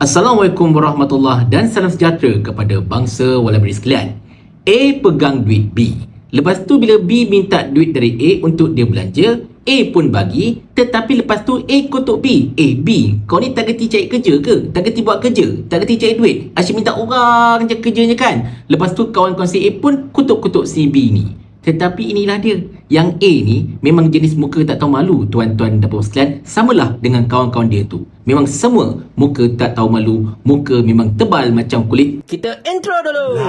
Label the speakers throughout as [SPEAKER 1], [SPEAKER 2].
[SPEAKER 1] Assalamualaikum warahmatullahi dan salam sejahtera kepada bangsa walabri sekalian. A pegang duit B. Lepas tu bila B minta duit dari A untuk dia belanja, A pun bagi tetapi lepas tu A kutuk B. Eh B, kau ni tak kerti cari kerja ke? Tak kerti buat kerja? Tak kerti cari duit? Asyik minta orang je kerjanya kan? Lepas tu kawan-kawan si A pun kutuk-kutuk si B ni. Tetapi inilah dia. Yang A ni memang jenis muka tak tahu malu tuan-tuan dan puan sekalian. Samalah dengan kawan-kawan dia tu. Memang semua muka tak tahu malu. Muka memang tebal macam kulit. Kita intro dulu.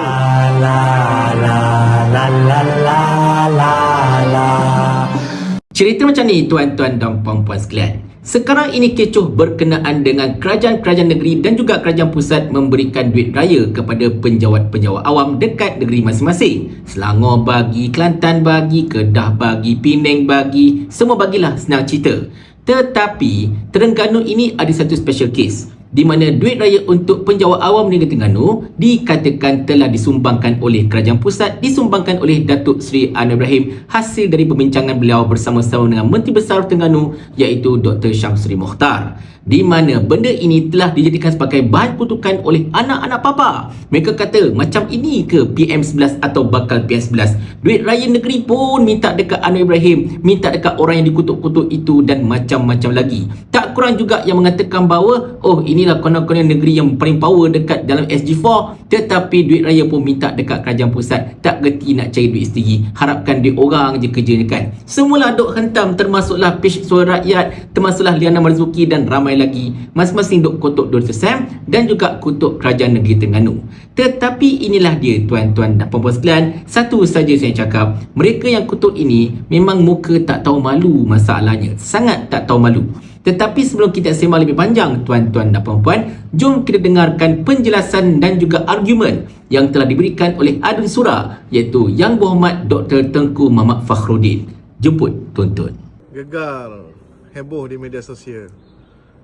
[SPEAKER 1] Cerita macam ni tuan-tuan dan puan-puan sekalian. Sekarang ini kecoh berkenaan dengan kerajaan-kerajaan negeri dan juga kerajaan pusat memberikan duit raya kepada penjawat-penjawat awam dekat negeri masing-masing. Selangor bagi, Kelantan bagi, Kedah bagi, Penang bagi, semua bagilah senang cerita. Tetapi Terengganu ini ada satu special case di mana duit raya untuk penjawat awam Negeri Terengganu dikatakan telah disumbangkan oleh kerajaan pusat disumbangkan oleh Datuk Seri Anwar Ibrahim hasil dari pembincangan beliau bersama-sama dengan Menteri Besar Terengganu iaitu Dr. Syamsuri Mokhtar di mana benda ini telah dijadikan sebagai bahan kutukan oleh anak-anak papa. Mereka kata macam ini ke PM11 atau bakal PM11. Duit raya negeri pun minta dekat Anwar Ibrahim, minta dekat orang yang dikutuk-kutuk itu dan macam-macam lagi. Tak kurang juga yang mengatakan bahawa oh inilah konon-konon negeri yang paling power dekat dalam SG4 tetapi duit raya pun minta dekat kerajaan pusat. Tak gerti nak cari duit sendiri. Harapkan duit orang je kerjanya kan. Semualah duk hentam termasuklah page suara rakyat, termasuklah Liana Marzuki dan ramai lagi masing-masing duk kutuk Dr. Sam dan juga kutuk kerajaan negeri Terengganu. Tetapi inilah dia tuan-tuan dan puan-puan sekalian, satu saja saya cakap, mereka yang kutuk ini memang muka tak tahu malu masalahnya, sangat tak tahu malu. Tetapi sebelum kita sembang lebih panjang tuan-tuan dan puan-puan, jom kita dengarkan penjelasan dan juga argumen yang telah diberikan oleh Adun Surah iaitu Yang Berhormat Dr. Tengku Mamat Fakhruddin. Jemput tuan-tuan.
[SPEAKER 2] gegar heboh di media sosial.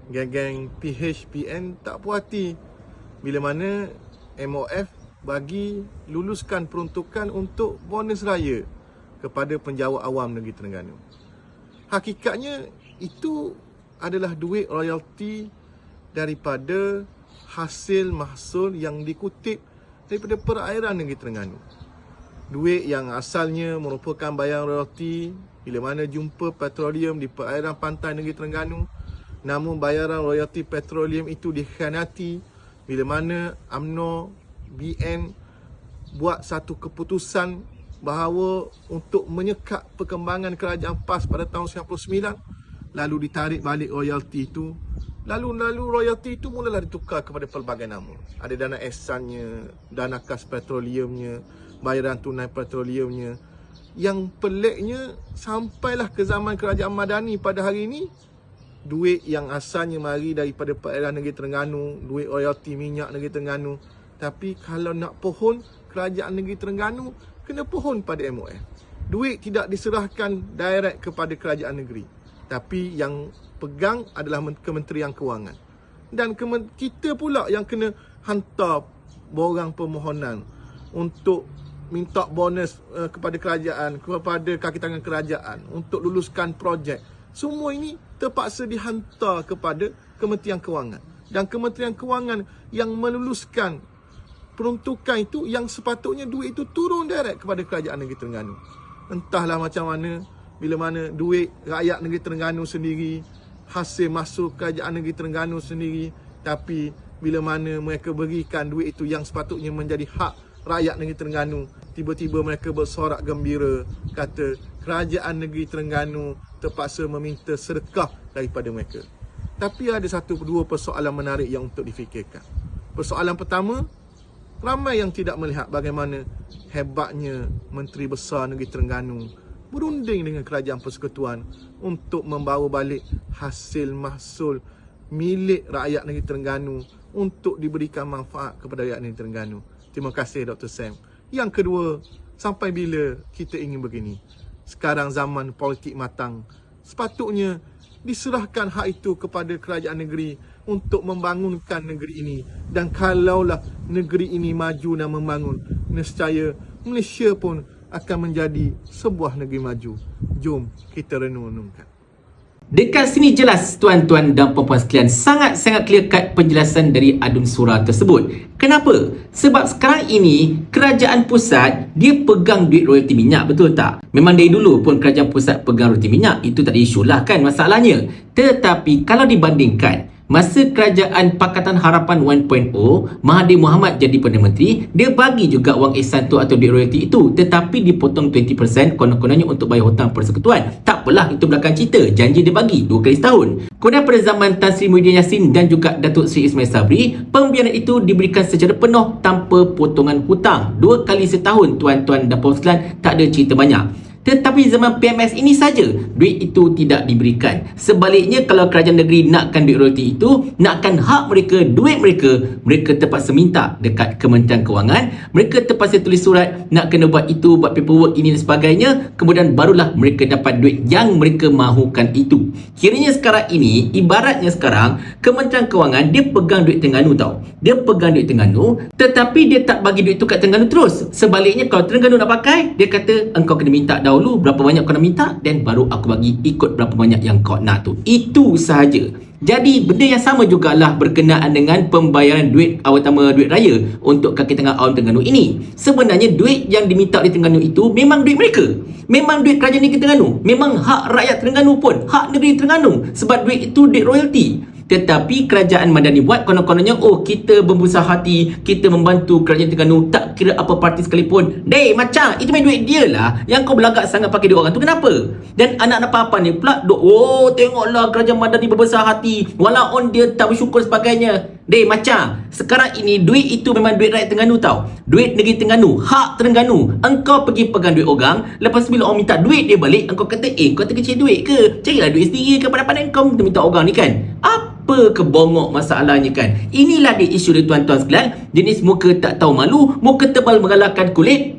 [SPEAKER 2] Geng-geng PHPN tak puas hati bila mana MOF bagi luluskan peruntukan untuk bonus raya kepada penjawat awam negeri Terengganu. Hakikatnya itu adalah duit royalty daripada hasil mahsul yang dikutip daripada perairan negeri Terengganu. Duit yang asalnya merupakan bayaran royalty bila mana jumpa petroleum di perairan pantai negeri Terengganu namun bayaran royalty petroleum itu dikhianati bila mana AMNO BN buat satu keputusan bahawa untuk menyekat perkembangan kerajaan PAS pada tahun 99 lalu ditarik balik royalty itu lalu lalu royalty itu mulalah ditukar kepada pelbagai nama ada dana ehsannya dana kas petroleumnya bayaran tunai petroleumnya yang peliknya sampailah ke zaman kerajaan Madani pada hari ini duit yang asalnya mari daripada perairan negeri Terengganu, duit royalty minyak negeri Terengganu. Tapi kalau nak pohon kerajaan negeri Terengganu, kena pohon pada MOF. Duit tidak diserahkan direct kepada kerajaan negeri. Tapi yang pegang adalah Kementerian Kewangan. Dan kita pula yang kena hantar borang permohonan untuk minta bonus uh, kepada kerajaan, kepada kaki tangan kerajaan untuk luluskan projek semua ini terpaksa dihantar kepada Kementerian Kewangan. Dan Kementerian Kewangan yang meluluskan peruntukan itu yang sepatutnya duit itu turun direct kepada kerajaan negeri Terengganu. Entahlah macam mana, bila mana duit rakyat negeri Terengganu sendiri, hasil masuk kerajaan negeri Terengganu sendiri, tapi bila mana mereka berikan duit itu yang sepatutnya menjadi hak rakyat negeri Terengganu, tiba-tiba mereka bersorak gembira kata kerajaan negeri Terengganu terpaksa meminta sedekah daripada mereka. Tapi ada satu dua persoalan menarik yang untuk difikirkan. Persoalan pertama, ramai yang tidak melihat bagaimana hebatnya Menteri Besar Negeri Terengganu berunding dengan Kerajaan Persekutuan untuk membawa balik hasil mahsul milik rakyat Negeri Terengganu untuk diberikan manfaat kepada rakyat Negeri Terengganu. Terima kasih Dr. Sam. Yang kedua, sampai bila kita ingin begini? sekarang zaman politik matang. Sepatutnya diserahkan hak itu kepada kerajaan negeri untuk membangunkan negeri ini. Dan kalaulah negeri ini maju dan membangun, nescaya Malaysia pun akan menjadi sebuah negeri maju. Jom kita renung-renungkan.
[SPEAKER 1] Dekat sini jelas tuan-tuan dan puan-puan sekalian sangat-sangat clear cut penjelasan dari adun surah tersebut. Kenapa? Sebab sekarang ini kerajaan pusat dia pegang duit royalti minyak betul tak? Memang dari dulu pun kerajaan pusat pegang royalti minyak itu tak ada isu lah kan masalahnya. Tetapi kalau dibandingkan Masa kerajaan Pakatan Harapan 1.0, Mahathir Mohamad jadi Perdana Menteri, dia bagi juga wang ihsan tu atau duit royalti itu tetapi dipotong 20% konon-kononnya untuk bayar hutang persekutuan. Tak apalah, itu belakang cerita. Janji dia bagi dua kali setahun. Kemudian pada zaman Tan Sri Muhyiddin Yassin dan juga Datuk Sri Ismail Sabri, pembiayaan itu diberikan secara penuh tanpa potongan hutang. Dua kali setahun, tuan-tuan dan puan sekalian, tak ada cerita banyak. Tetapi zaman PMS ini saja duit itu tidak diberikan. Sebaliknya kalau kerajaan negeri nakkan duit royalti itu, nakkan hak mereka, duit mereka, mereka terpaksa minta dekat Kementerian Kewangan, mereka terpaksa tulis surat nak kena buat itu, buat paperwork ini dan sebagainya, kemudian barulah mereka dapat duit yang mereka mahukan itu. Kiranya sekarang ini, ibaratnya sekarang, Kementerian Kewangan dia pegang duit Terengganu tau. Dia pegang duit Terengganu, tetapi dia tak bagi duit itu kat Terengganu terus. Sebaliknya kalau Terengganu nak pakai, dia kata engkau kena minta dahulu dahulu berapa banyak kau nak minta dan baru aku bagi ikut berapa banyak yang kau nak tu. Itu sahaja. Jadi benda yang sama jugalah berkenaan dengan pembayaran duit awal utama duit raya untuk kaki tengah awam Terengganu ini. Sebenarnya duit yang diminta oleh Terengganu itu memang duit mereka. Memang duit kerajaan negeri Terengganu. Memang hak rakyat Terengganu pun. Hak negeri Terengganu. Sebab duit itu duit royalty. Tetapi kerajaan Madani buat konon-kononnya oh kita berbesar hati, kita membantu kerajaan Terengganu tak kira apa parti sekalipun. Deh macam itu main duit dia lah yang kau belagak sangat pakai duit orang tu kenapa? Dan anak-anak apa-apa ni pula duk oh tengoklah kerajaan Madani berbesar hati walaupun dia tak bersyukur sebagainya. Deh macam sekarang ini duit itu memang duit rakyat Terengganu tau. Duit negeri Terengganu, hak Terengganu. Engkau pergi pegang duit orang, lepas bila orang minta duit dia balik, engkau kata eh kau terkecil duit ke? Carilah duit sendiri ke pada-pada kau minta orang ni kan? Apa apa kebongok masalahnya kan? Inilah dia isu dia tuan-tuan sekalian. Jenis muka tak tahu malu muka tebal mengalahkan kulit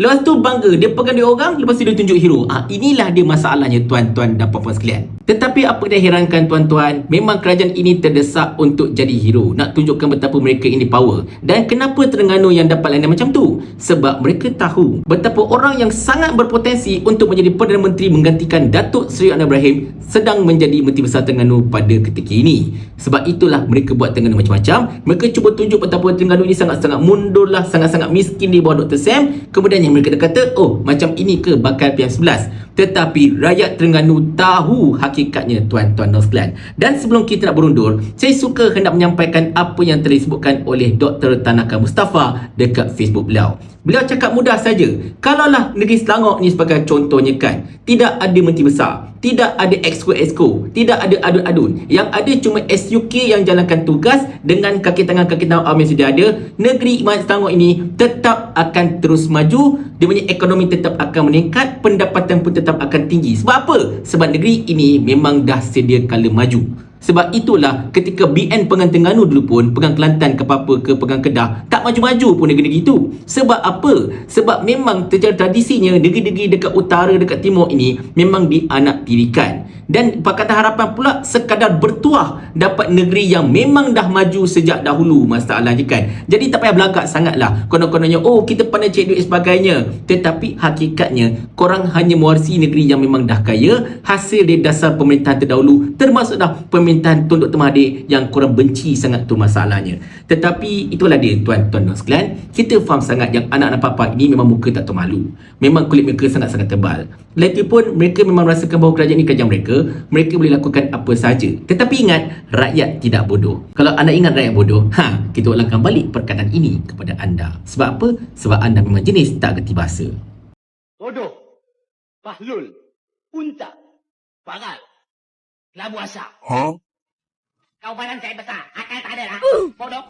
[SPEAKER 1] Lepas tu bangga dia pegang dia orang lepas tu dia tunjuk hero. Ah inilah dia masalahnya tuan-tuan dan puan-puan sekalian. Tetapi apa yang herankan tuan-tuan, memang kerajaan ini terdesak untuk jadi hero, nak tunjukkan betapa mereka ini power. Dan kenapa Terengganu yang dapat layanan macam tu? Sebab mereka tahu betapa orang yang sangat berpotensi untuk menjadi Perdana Menteri menggantikan Datuk Seri Anwar Ibrahim sedang menjadi Menteri Besar Terengganu pada ketika ini. Sebab itulah mereka buat Terengganu macam-macam. Mereka cuba tunjuk betapa Terengganu ini sangat-sangat mundur lah, sangat-sangat miskin di bawah Dr. Sam. Kemudian yang mereka kata, oh macam ini ke bakal PM11. Tetapi rakyat Terengganu tahu hakikatnya tuan-tuan dan sekalian. Dan sebelum kita nak berundur, saya suka hendak menyampaikan apa yang telah disebutkan oleh Dr. Tanaka Mustafa dekat Facebook beliau. Beliau cakap mudah saja. Kalaulah negeri Selangor ni sebagai contohnya kan, tidak ada menteri besar, tidak ada exco-exco, tidak ada adun-adun. Yang ada cuma SUK yang jalankan tugas dengan kaki tangan-kaki tangan yang sudah ada. Negeri Iman ini tetap akan terus maju. Dia punya ekonomi tetap akan meningkat, pendapatan pun tetap akan tinggi. Sebab apa? Sebab negeri ini memang dah sedia kala maju. Sebab itulah ketika BN pegang Terengganu dulu pun pegang Kelantan ke apa ke pegang Kedah tak maju-maju pun negeri-negeri itu. Sebab apa? Sebab memang secara tradisinya negeri-negeri dekat utara dekat timur ini memang dianaktirikan. Dan Pakatan Harapan pula sekadar bertuah dapat negeri yang memang dah maju sejak dahulu masalahnya kan. Jadi tak payah belagak sangatlah. Konon-kononnya oh kita pandai cek duit sebagainya. Tetapi hakikatnya korang hanya mewarisi negeri yang memang dah kaya hasil dari dasar pemerintahan terdahulu termasuk dah pemerintahan Tun Dr. Mahathir yang korang benci sangat tu masalahnya. Tetapi itulah dia tuan-tuan dan sekalian. Kita faham sangat yang anak-anak papa ini memang muka tak tahu malu. Memang kulit mereka sangat-sangat tebal. Lagipun mereka memang merasakan bahawa kerajaan ini kerajaan mereka mereka boleh lakukan apa saja. Tetapi ingat, rakyat tidak bodoh. Kalau anda ingat rakyat bodoh, ha, kita ulangkan balik perkataan ini kepada anda. Sebab apa? Sebab anda memang jenis tak gerti bahasa.
[SPEAKER 3] Bodoh. Bahlul. Unta. Bagal. Labu asap.
[SPEAKER 4] Huh?
[SPEAKER 3] Kau badan saya besar. Akal tak ada lah. Bodoh.